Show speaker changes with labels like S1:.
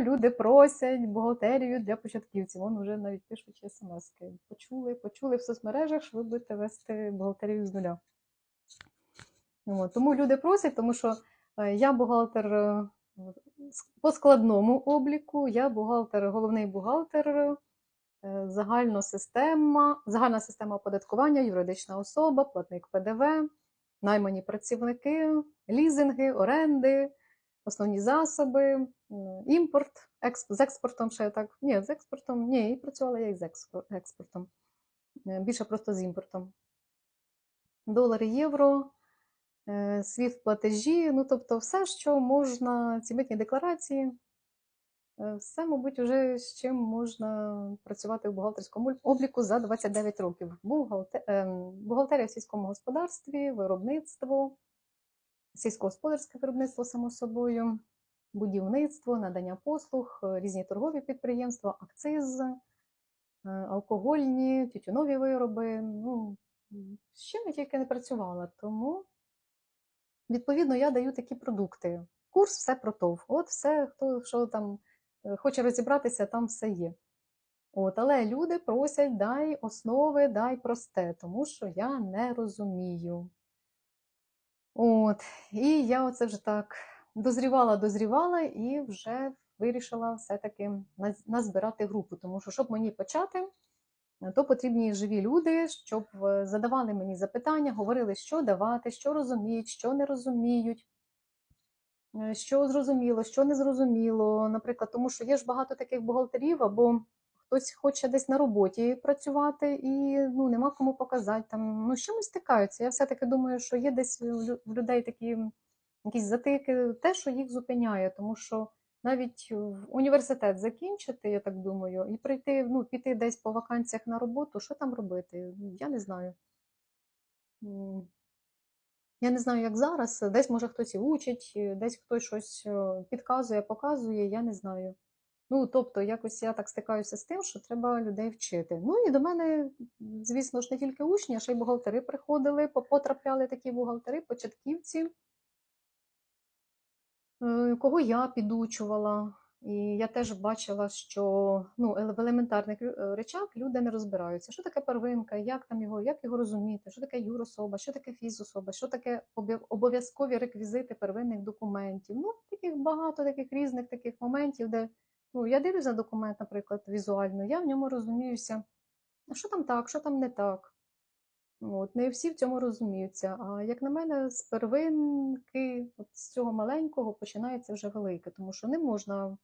S1: Люди просять бухгалтерію для початківців. Вон вже навіть пишуть смски. Почули, почули в соцмережах, що ви будете вести бухгалтерію з нуля. От, Тому люди просять, тому що е, я бухгалтер е, по складному обліку, я бухгалтер, головний бухгалтер, е, загальна система, загальна система оподаткування, юридична особа, платник ПДВ, наймані працівники, лізинги, оренди, основні засоби, імпорт, експ- з експортом ще так. Ні, з експортом, ні, і працювала я і з експортом. Е, Більше просто з імпортом. Долари, євро, е, світ платежі, ну тобто все, що можна, ці митні декларації, е, все, мабуть, вже з чим можна працювати в бухгалтерському обліку за 29 років. Ем, Бухгалтерія в сільському господарстві, виробництво, сільськогосподарське виробництво, само собою, будівництво, надання послуг, е, різні торгові підприємства, акциз, е, алкогольні, тютюнові вироби. Ну, з чим я тільки не працювала. Тому, відповідно, я даю такі продукти. Курс все про ТОВ. От все, хто що там е, хоче розібратися, там все є. От, але люди просять, дай основи, дай просте, тому що я не розумію. От, і я оце вже так дозрівала, дозрівала і вже вирішила все-таки назбирати групу, тому що, щоб мені почати, е, то потрібні живі люди, щоб е, задавали мені запитання, говорили, що давати, що розуміють, що не розуміють, е, що зрозуміло, що не зрозуміло. Наприклад, тому що є ж багато таких бухгалтерів, або хтось хоче десь на роботі працювати і ну, нема кому показати. Там, ну, з чимось стикаються. Я все-таки думаю, що є десь в людей такі якісь затики, те, що їх зупиняє, тому що навіть університет закінчити, я так думаю, і прийти, ну, піти десь по вакансіях на роботу, що там робити? Я не знаю. Я не знаю, як зараз. Десь може хтось і учить, десь хтось щось е, підказує, показує, я не знаю. Ну, тобто, якось я так стикаюся з тим, що треба людей вчити. Ну і до мене, звісно ж, не тільки учні, а ще й бухгалтери приходили, потрапляли такі бухгалтери, початківці, е, кого я підучувала. І я теж бачила, що ну, в елементарних е, речах люди не розбираються. Що таке первинка, як там його, як його розуміти, що таке юрособа, що таке фізособа, що таке обов'язкові реквізити первинних документів. Ну, таких багато таких різних таких моментів, де ну, я дивлюся документ, наприклад, візуально, я в ньому розуміюся, що там так, що там не так. От, не всі в цьому розуміються. А як на мене, з первинки, от з цього маленького починається вже велике, тому що не можна